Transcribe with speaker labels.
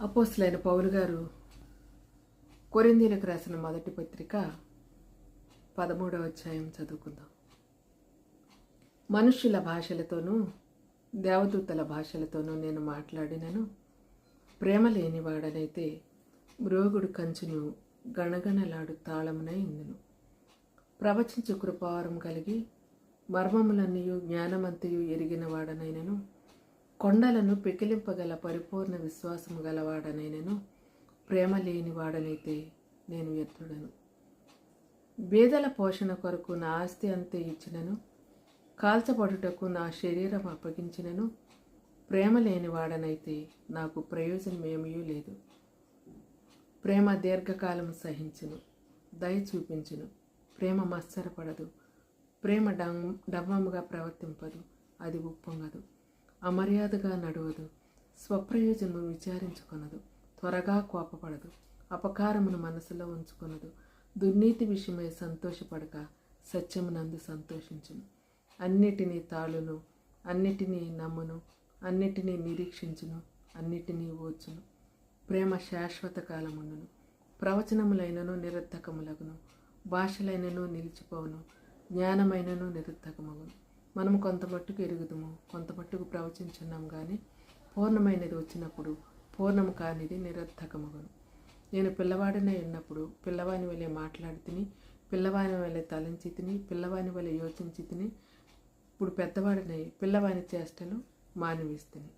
Speaker 1: అపోస్తులైన పౌలు గారు కొరిందీలకు రాసిన మొదటి పత్రిక పదమూడవ అధ్యాయం చదువుకుందాం. మనుష్యుల భాషలతోనూ దేవదూతల భాషలతోనూ నేను మాట్లాడినను. ప్రేమ లేనివాడనైతే మ్రోగుడు కంచును గణగణలాడు తాళమునై ఉందును ప్రవచించు కృపావరం కలిగి మర్మములన్నయు జ్ఞానమంతయు ఎరిగిన వాడనైనను కొండలను పెకిలింపగల పరిపూర్ణ విశ్వాసము గలవాడనైనను ప్రేమ లేని వాడనైతే నేను ఎత్తుడను బేదల పోషణ కొరకు నా ఆస్తి అంతే ఇచ్చినను కాల్చబడుటకు నా శరీరం అప్పగించినను ప్రేమ లేని వాడనైతే నాకు ప్రయోజనమేమీ లేదు. ప్రేమ దీర్ఘకాలం సహించును దయ చూపించును ప్రేమ మత్సరపడదు ప్రేమ డం డమ్మముగా ప్రవర్తింపదు అది ఉప్పొంగదు. అమర్యాదగా నడవదు. స్వప్రయోజనము విచారించుకొనదు. త్వరగా కోపపడదు. అపకారమును మనసులో ఉంచుకొనదు. దుర్నీతి విషయమై సంతోషపడక సత్యమునందు సంతోషించును అన్నిటినీ తాళును అన్నిటినీ నమ్మును అన్నిటినీ నిరీక్షించును అన్నిటినీ ఓచును. ప్రేమ శాశ్వత కాలముండును ప్రవచనములైనను నిరర్థకములగును. భాషలైనను నిలిచిపోవును. జ్ఞానమైనను నిరర్థకమగును. మనం కొంత మట్టుకు ఎరుగుదుము కొంత మట్టుకు ప్రవచించున్నాం కానీ పూర్ణమైనది వచ్చినప్పుడు పూర్ణము కానిది నిరర్థకమగును. నేను పిల్లవాడినే ఉన్నప్పుడు పిల్లవాని వలె మాట్లాడి తిని పిల్లవాని వలె తలంచి తిని పిల్లవాని వలె యోచించి తిని ఇప్పుడు పెద్దవాడినై పిల్లవాని చేష్టలు మానివేస్తుంది